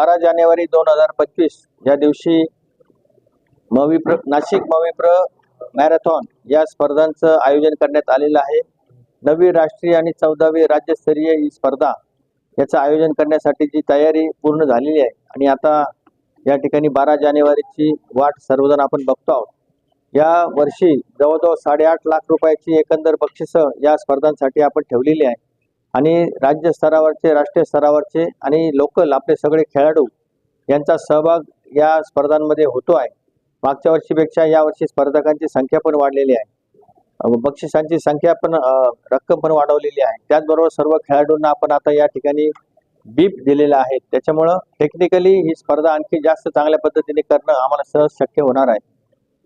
बारा जानेवारी दोन हजार पंचवीस या दिवशी मविप्र नाशिक मविप्र मॅरेथॉन या स्पर्धांचं आयोजन करण्यात आलेलं आहे. नवी राष्ट्रीय आणि चौदावी राज्यस्तरीय ही स्पर्धा याचं आयोजन करण्यासाठीची तयारी पूर्ण झालेली आहे. आणि आता या ठिकाणी बारा जानेवारीची वाट सर्वजण आपण बघतो आहोत. या वर्षी जवळजवळ साडेआठ लाख रुपयाची एकंदर बक्षिसं या स्पर्धांसाठी आपण ठेवलेली आहे. आणि राज्य स्तरावरचे राष्ट्रीय स्तरावरचे आणि लोकल आपले सगळे खेळाडू यांचा सहभाग या स्पर्धांमध्ये होतो आहे. मागच्या वर्षीपेक्षा यावर्षी स्पर्धकांची संख्या पण वाढलेली आहे. बक्षिसांची संख्या पण रक्कम पण वाढवलेली आहे. त्याचबरोबर सर्व खेळाडूंना आपण आता या ठिकाणी बीप दिलेला आहे. त्याच्यामुळं टेक्निकली ही स्पर्धा आणखी जास्त चांगल्या पद्धतीने करणं आम्हाला सहज शक्य होणार आहे.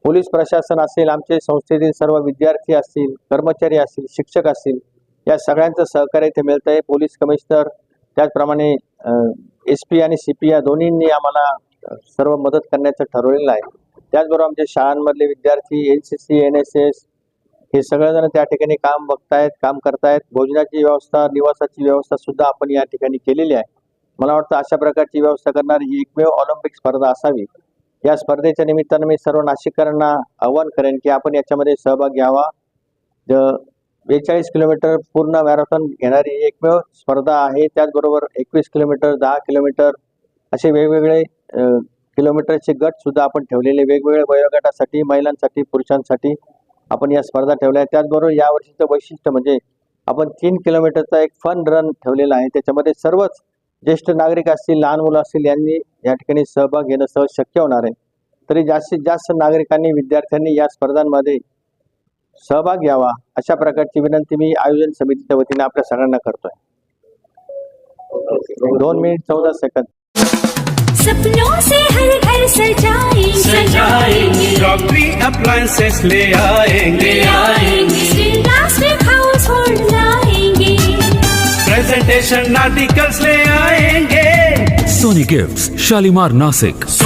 पोलीस प्रशासन असेल आमचे संस्थेतील सर्व विद्यार्थी असतील कर्मचारी असतील शिक्षक असतील या सगळ्यांचं सहकार्य इथे मिळतं आहे. पोलीस कमिशनर त्याचप्रमाणे एस पी आणि सी पी या दोन्हींनी आम्हाला सर्व मदत करण्याचं ठरवलेलं आहे. त्याचबरोबर आमच्या शाळांमधले विद्यार्थी N C C N S S हे सगळेजण त्या ठिकाणी काम बघतायत काम करतायत. भोजनाची व्यवस्था निवासाची व्यवस्था सुद्धा आपण या ठिकाणी केलेली आहे. मला वाटतं अशा प्रकारची व्यवस्था करणारी ही एकमेव ऑलिम्पिक स्पर्धा असावी. या स्पर्धेच्या निमित्तानं मी सर्व नाशिककरांना आव्हान करेन की आपण याच्यामध्ये सहभाग घ्यावा बेचाळीस किलोमीटर पूर्ण मॅरेथॉन घेणारी एकमेव स्पर्धा आहे. त्याचबरोबर एकवीस किलोमीटर दहा किलोमीटर असे वेगवेगळे किलोमीटरचे गट सुद्धा आपण ठेवलेले वेगवेगळ्या वयोगटासाठी महिलांसाठी पुरुषांसाठी आपण या स्पर्धा ठेवल्या आहेत. त्याचबरोबर यावर्षीचं वैशिष्ट्य म्हणजे आपण तीन किलोमीटरचा एक फन रन ठेवलेला आहे. त्याच्यामध्ये सर्वच ज्येष्ठ नागरिक असतील लहान मुलं असतील यांनी या ठिकाणी सहभाग घेणं सहज शक्य होणार आहे. तरी जास्तीत जास्त नागरिकांनी विद्यार्थ्यांनी या स्पर्धांमध्ये सहभाग घ्यावा. अशा प्रकारची विनंती मी आयोजन समितीच्या वतीने आपल्या सगळ्यांना करतोय. दोन मिनिट चौदा सेकंद सपनों से हर घर सजाएंगे. सजाएंगे. क्रॉकरी अप्लायंसेस ले आएंगे. आएंगे. हाउस होल्ड लाएंगे. प्रेजेंटेशन आर्टिकल्स ले आएंगे. Sony Gifts, Shalimar Nasik.